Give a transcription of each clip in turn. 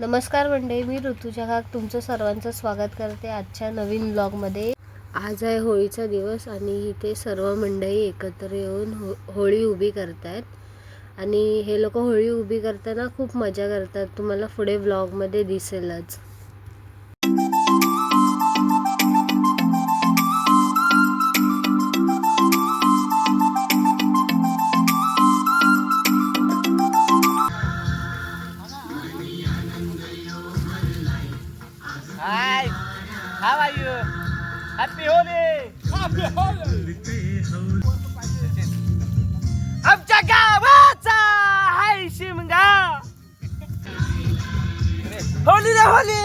नमस्कार मंडळी मी ऋतुजा काक तुमचं सर्वांचं स्वागत करते आजच्या नवीन ब्लॉगमध्ये आज आहे होळीचा दिवस आणि इथे सर्व मंडळी एकत्र येऊन हो होळी उभी करतायत. आणि हे लोक होळी उभी करताना खूप मजा करतात. तुम्हाला पुढे ब्लॉगमध्ये दिसेलच. आमच्या गावाचा हाय शिमगा. होली रे होली.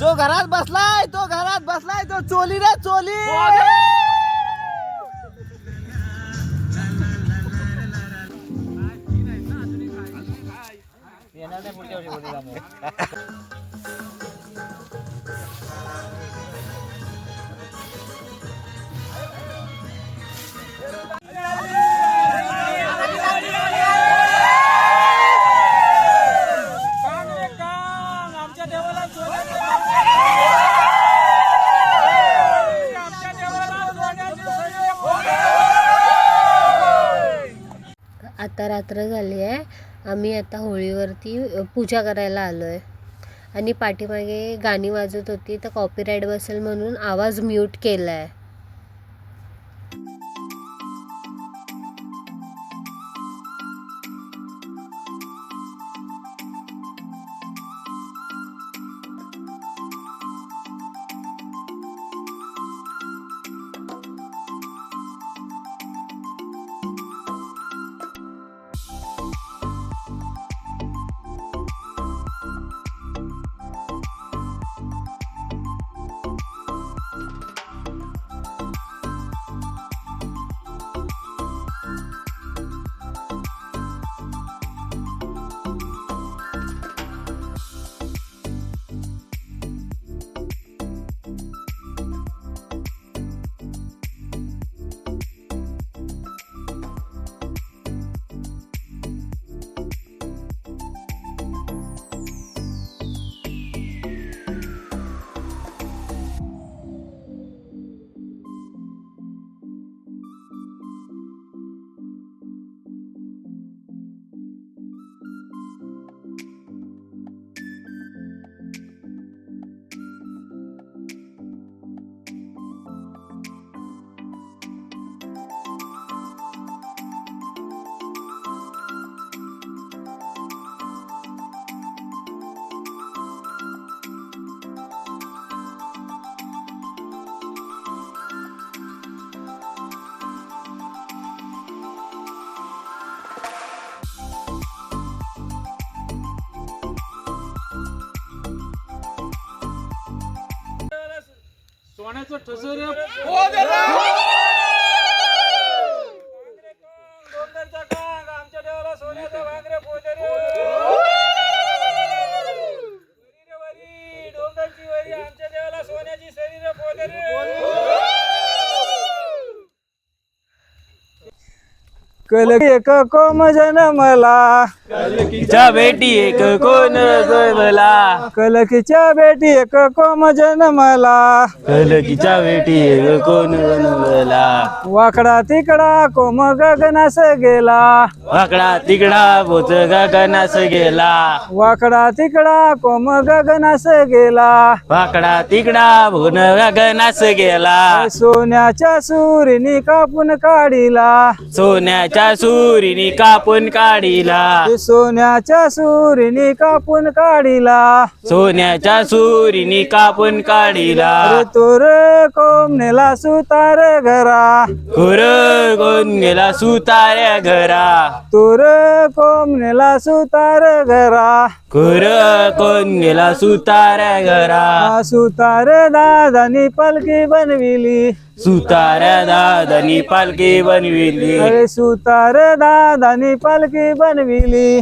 जो घरात बसलाय तो घरात बसलाय तो चोली रे चोली. येणार नाही पुढच्या वर्षी रात्र झाली आहे. आम्ही आता होळीवरती पूजा करायला आलो आहे आणि पाठीमागे गाणी वाजत होती तर कॉपीराईट बसेल म्हणून आवाज म्यूट केला आहे सोन्याची शरीर कल एक कोम जनमला च्या बेटी एक कोण जमला कलकीच्या बेटी एक कोम जनमला? कलकीच्या बेटी एक कोण जमला वाकडा तिकडा कोम गगनास गेला. वाकडा तिकडा बोच गगनास गेला. वाकडा तिकडा कोम गगनास गेला. वाकडा तिकडा भुन गगनास गेला. सोन्याच्या सुरीनी कापून काढिला. सोन्याच्या सुरीने कापून काढिला. सोन्याच्या सुरीनी कापून काढिला. सोन्याच्या सुरीने कापून काढिला. तोर कोमनेला सुतार घरा. खुर कोण गेला सुताऱ्या घरा. तोर कोमनेला सुतार घरा. खुर कोण गेला सुताऱ्या घरा? सुतार दादानी पलकी बनविली. सुताऱ्या दादानी पालखी बनविली. अरे सुतार दादानी पालखी बनविली.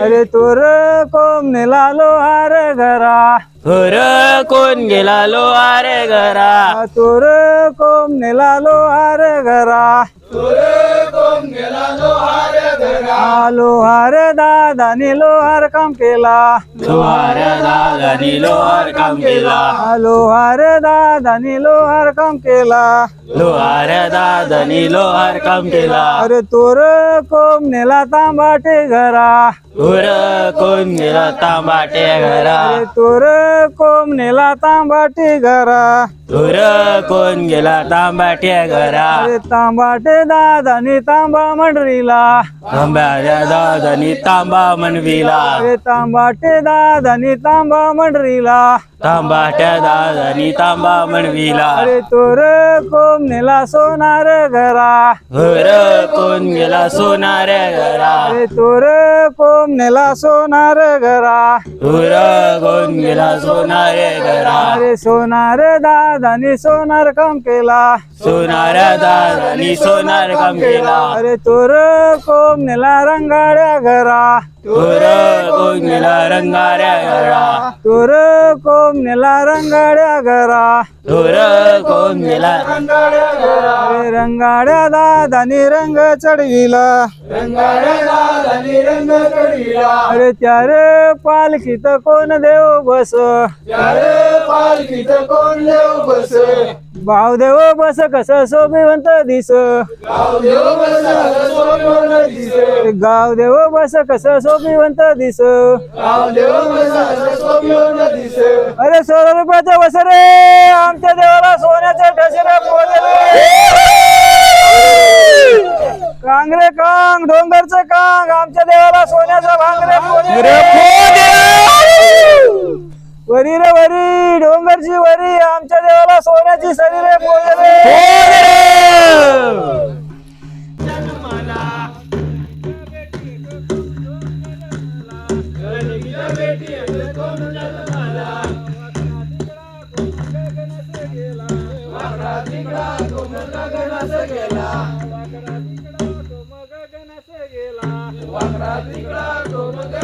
अरे तोर कोमनेला लोहार घरा. खुर कोण गेला लोहार घरा? तोर कोमनेला लोहार घरा. हा लोहार दादानी लोहार काम केला. लोहार दादानी लोहार काम केला. लोहार दादानी लोहार काम केला. लोहार दादानी लोहार काम केला. अरे तोर कोम नेला तांबाटे घरा. गुर कोण गेला तांबाटे घरा. अरे तोर कोम नेला तांबाटे घरा. गुर कोण गेला तांबाटे घरा. अरे तांबाटे दादानी तांबा मंडरीला. तांब्याच्या दादानी तांबा मनविला अरे तांबाटे दादानी तांबा मंडरीला. तांबाट्या दादानी तांबा मनविला अरे तोर कोम नेला सोनार घरा? गुर कोण गेला सोनाऱ्या घरा? अरे तोर कोम नेला सोनार घरा? गुर कोण गेला सोनारे घरा? अरे सोनार दादानी सोनार काम केला. सोनाऱ्या दादानी सोनार काम केला. अरे तोर कोम नेला रंगाड्या घरा? गुर कोण गेला रंगाऱ्या घरा तोर कोम नेला रंगाड्या घरा गुर कोण गेला अरे रंगाड्या दादानी रंग चढविला. अरे त्या रे पालखीत कोण देव बस. भावदेव बस कस शोभिवंत दिस. गावदेव बस कस शोभिवंत दिस. अरे सोळा रुपयाचं बस रे. आमच्या देवाला सोन्याचं ठसरे कांगरे कांग डोंगरचं कांग. आमच्या देवाला सोन्याचं भांगरे वरी रे वरी डोंगरची वरी आमच्या देवाला सोन्याची सरी रे गेला वाकडा तिकडा तो मग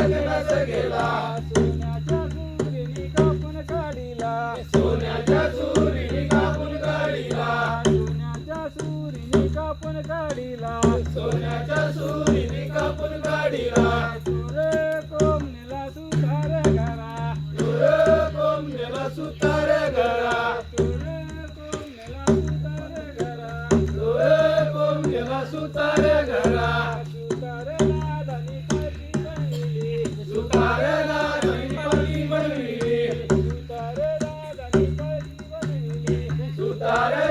गेला. Tara.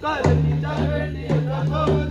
Kadir Kadir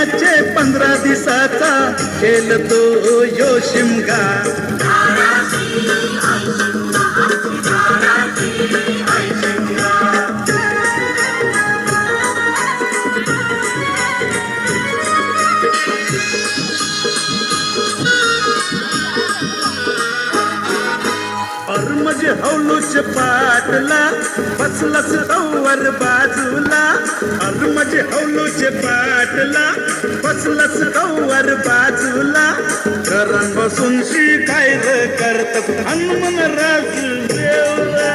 महिन्याचे पंधरा दिसाचा खेळतो यो शिमगा. पौलुष पाटला बसलस तवर बाजूला. अरे म्हणजे हौलुष पाटला बसलस तवर बाजूला. करण बसून शिकायचं करत हनुमन राजू देवला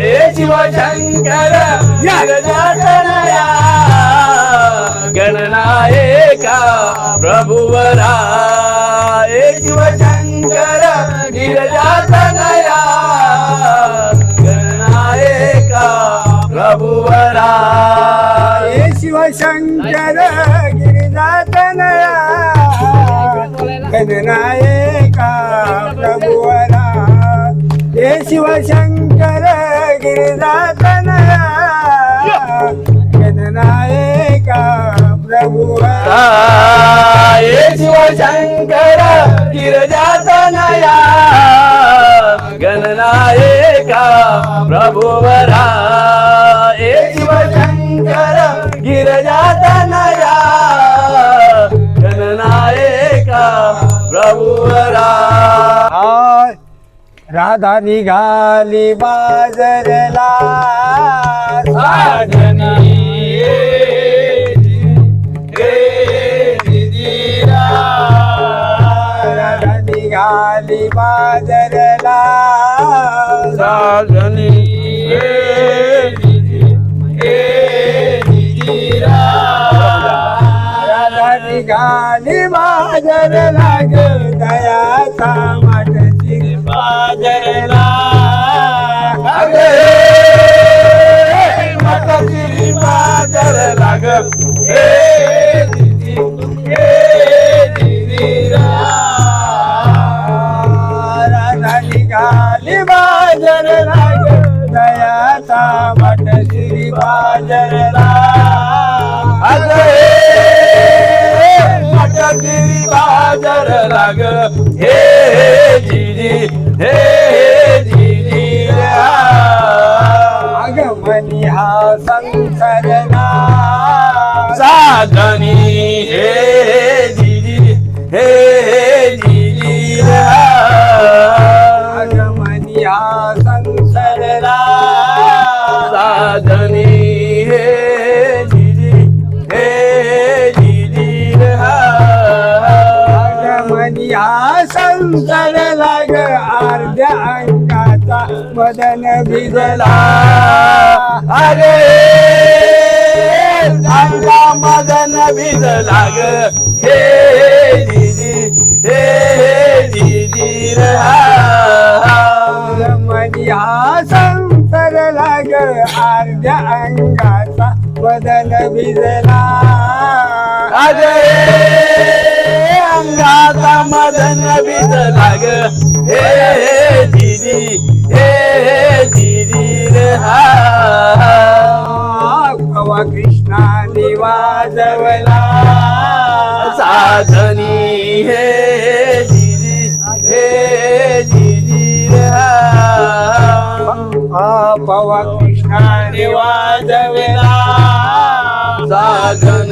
हे शिवशंकर गिरजातनया गणनायका प्रभुवरा। हे शिवशंकर गिरजातनया गणनायका प्रभुवरा। हे शिवशंकर गिरिजातनया गणनायका प्रभुवरा। शिवशंकर गिरिजातनया गणनायका प्रभुवरा ये शिवशंकर गिरजातनया गणनायका प्रभुवरा. राधा निघाली बाजरला. साधना राधा निघाली बाजरला ग दयाचा मठ श्री बाजरला हे जीजी हे जीजी आगमनी हा संग साधनी हे जीजी हे जीजी आगमनी हा। संसरला ग अर्ध्या अंगाचा मदन भिजला अरे अंगा मदन भिज लाग हे दीदी हे। दीदी आगमनी हा। संसरला ग अर्ध्या अंगाचा बदल भिजला. अरे अंगाचा मदन भिज ग. कृष्णाने वाजवला साधनी हे